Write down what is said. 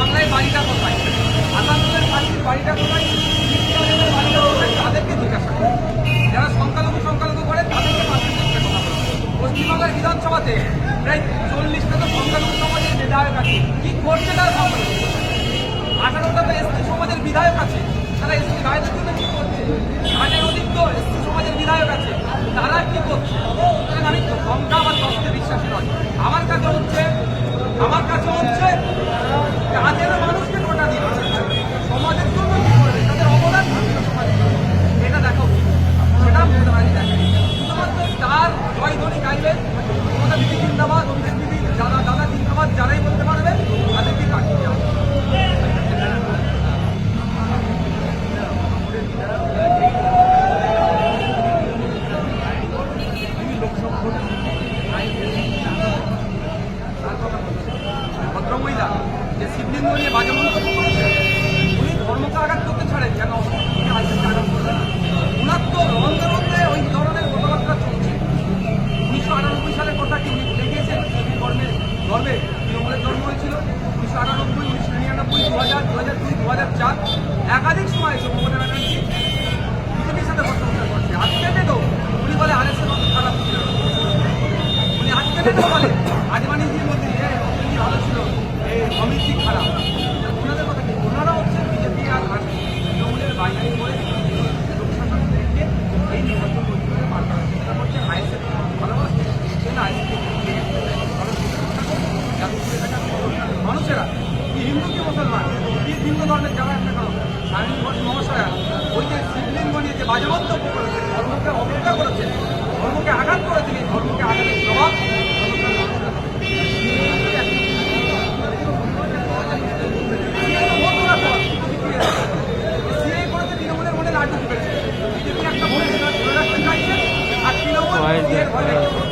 বাংলায় বাড়িটা কোথায়? আসানসোলের পাখির বাড়িটা কোথায়? বাড়িটা কোথায়? তাদেরকে জিজ্ঞাসা করুন যারা সংখ্যালঘু সংখ্যালঘু করে, তাদেরকে পাখির চেষ্টা পশ্চিমবঙ্গের পশ্চিমবাংলার বিধানসভাতে প্রায় চল্লিশটা তো সংখ্যালঘু সমাজের বিধায়ক আছে। কি করছে তারা দিদি জিন্দাবাদ অন্যের দিদি যারা দাদা জিন্দাবাদ বলতে পারবে, তাদেরকে কাটিয়ে দেওয়া ভদ্রমহিলা, যে শিবলিঙ্গ নিয়ে বাজে মন্তব্য করেছে, উনি ধর্মকে আঘাত করতে ছাড়েন, কেন? আঘাত সাথে হট্টগোল করছে। কেটে তো। উনি বলে, আর এস খারাপ উনি হাত কেটে তো বলে আডবাণীজির মধ্যে যে অর্থনীতি ভালো ছিল অমিত খারাপ। ওনাদের কথা কি? ওনারা হচ্ছে বিজেপি আর তৃণমূলের বাইরে করে লোকসভাকে এই নির্বাচন পরিষদে পার করার চেষ্টা করছে আইএসএফ। ভালোবাসছে সেজন্য আইএসএফ মানুষেরা হিন্দু কি মুসলমান এই ভিন্ন ধর্মের যারা একটা কারণ স্বামী ঘোষ মহাশয়া ওই যে শিবলিঙ্গ নিয়ে যে বাজে মন্তব্য করেছে, ধর্মকে অবজ্ঞা করেছে, ধর্মকে আঘাত করেছেন এই ধর্মকে আঘাতের জবাব আর তৃণমূল